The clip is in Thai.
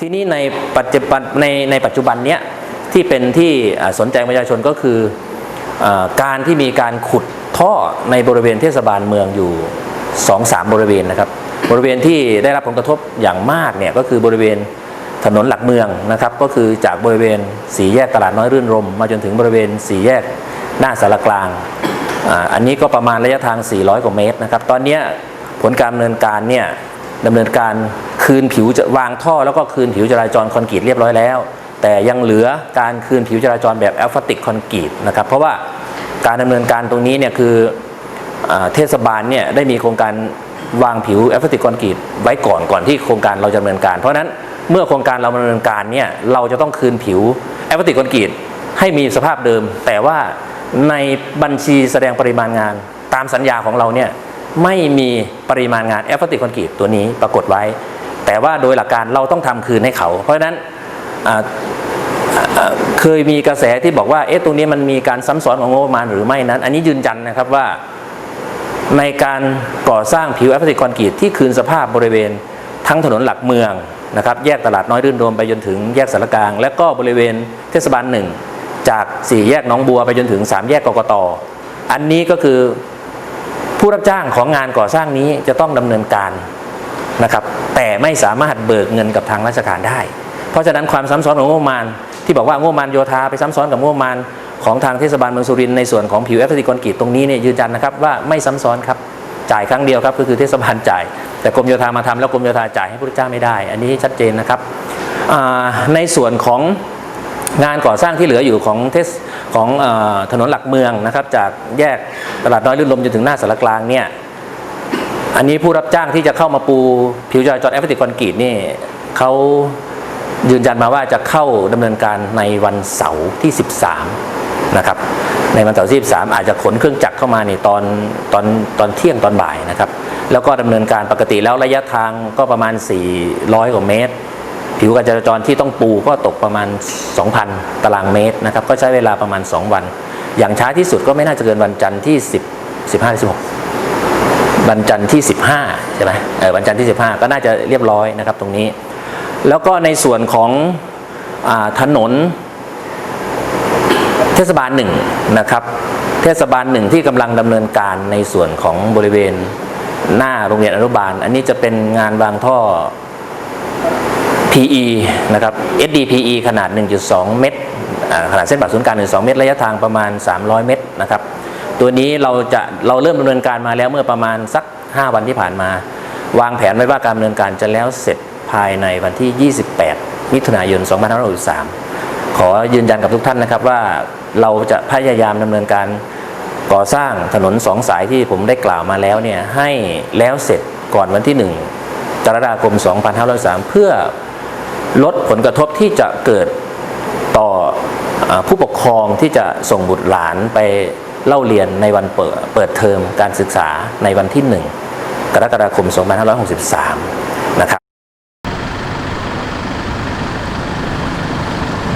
ทีนี้ในปัจจุบันในในปัจจุบันเนี้ยที่เป็นที่สนใจประชาชนก็คืออการที่มีการขุดท่อในบริเวณเทศบาลเมืองอยู่2อสามบริเวณนะครับ บริเวณที่ได้รับผลกระทบอย่างมากเนี่ยก็คือบริเวณถนนหลักเมืองนะครับ ก็คือจากบริเวณสี่แยกตลาดน้อยรื่นรม มาจนถึงบริเวณสี่แยกหน้าสารกลางออันนี้ก็ประมาณระยะทาง 400 กว่าเมตรนะครับ ตอนนี้ผลการดำเนินการเนี่ย ดำเนินการคืนผิวจะวางท่อแล้วก็คืนผิวจราจรคอนกรีตเรียบร้อยแล้ว แต่ยังเหลือการคืนผิวจราจรแบบแอลฟาติกคอนกรีตนะครับเพราะว่าการดำเนินการตรงนี้เนี่ยคืออเทศบาลเนี่ยได้มีโครงการวางผิวแอลฟาติกคอนกรีตไว้ก่อนก่อนที่โครงการเราจะดำเนินการ เพราะฉะนั้นเมื่อโครงการเราดำเนินการเนี่ยเราจะต้องคืนผิวแอลฟาติกคอนกรีตให้มีสภาพเดิม แต่ว่าในบัญชีแสดงปริมาณงาน ตามสัญญาของเราเนี่ย ไม่มีปริมาณงานแอฟติคอนกรีตตัวนี้ปรากฏไว้ แต่ว่าโดยหลักการเราต้องทำคืนให้เขา เพราะฉะนั้นเคยมีกระแสที่บอกว่าเอ๊ะตรงนี้มันมีการซ้ำซ้อนของงบประมาณหรือไม่นั้น อันนี้ยืนยันนะครับว่าในการก่อสร้างผิวแอฟติกคอนกรีตที่คืนสภาพบริเวณทั้งถนนหลักเมืองนะครับแยกตลาดน้อยรื่นรมไปจนถึงแยกสารกลาง และก็บริเวณเทศบาลหนึ่งจากสี่แยกหนองบัวไปจนถึงสามแยกกกตอันนี้ก็คือ ผู้รับจ้างของงานก่อสร้างนี้จะต้องดำเนินการนะครับ แต่ไม่สามารถเบิกเงินกับทางราชการได้ เพราะฉะนั้นความซ้ำซ้อนของงบประมาณ ที่บอกว่างบประมาณโยธาไปซ้ำซ้อนกับงบประมาณของทางเทศบาลเมืองสุรินทร์ในส่วนของผิวแอฟริกอนกรีตตรงนี้เนี่ยยืนยันนะครับว่าไม่ซ้ำซ้อนครับจ่ายครั้งเดียวครับก็คือเทศบาลจ่าย แต่กรมโยธามาทำแล้วกรมโยธาจ่ายให้ผู้รับจ้างไม่ได้ อันนี้ชัดเจนนะครับในส่วนของ งานก่อสร้างที่เหลืออยู่ของเทศของอถนนหลักเมืองนะครับ จากแยกตลาดน้อยลื่นลมจนถึงหน้าสารกลางเนี่ยอันนี้ผู้รับจ้างที่จะเข้ามาปูผิวจราจรแอฟริกคอนกรีตนี่เขายืนยันมาว่าจะเข้าดำเนินการในวันเสาร์ที่ 13 นะครับ ในวันเสาร์ที่ 13 อาจจะขนเครื่องจักรเข้ามาในตอนตอนตอนเที่ยงตอนบ่ายนะครับ แล้วก็ดำเนินการปกติแล้วระยะทางก็ประมาณ 400 กว่าเมตร ผิวการจราจรที่ต้องปูก็ตกประมาณ 2,000 ตารางเมตรนะครับก็ใช้เวลาประมาณ 2 วัน อย่างช้าที่สุดก็ไม่น่าจะเกินวันจันทร์ที่ 10 15 16วันจันทร์ที่ 15ใช่ไหมเออวันจันทร์ที่ 15 ก็น่าจะเรียบร้อยนะครับตรงนี้ แล้วก็ในส่วนของอถนนเทศบาลหนึ่งนะครับเทศบาลหนึ่งที่กำลังดำเนินการในส่วนของบริเวณหน้าโรงเรียนอนุบาล อันนี้จะเป็นงานวางท่อ PE นะครับ SDPE ขนาด 1.2 เมตร ขนาดเส้นผ่าศูนย์กลาง1.2 เมตร ระยะทางประมาณ 300 เมตรนะครับ ตัวนี้เราจะเราเริ่มดำเนินการมาแล้วเมื่อประมาณสัก 5 วันที่ผ่านมา วางแผนไว้ว่าการดำเนินการจะแล้วเสร็จภายในวันที่ 28 มิถุนายน 2563 ขอยืนยันกับทุกท่านนะครับว่าเราจะพยายามดำเนินการก่อสร้างถนนสองสายที่ผมได้กล่าวมาแล้วเนี่ยให้แล้วเสร็จก่อนวันที่ 1กรกฎาคม 2503 เพื่อ ลดผลกระทบที่จะเกิดต่ออผู้ปกครองที่จะส่งบุตรหลานไปเล่าเรียนในวันเปิดเปิดเทอมการศึกษาในวันที่ 1 กรกฎาคม 2563 นะครับ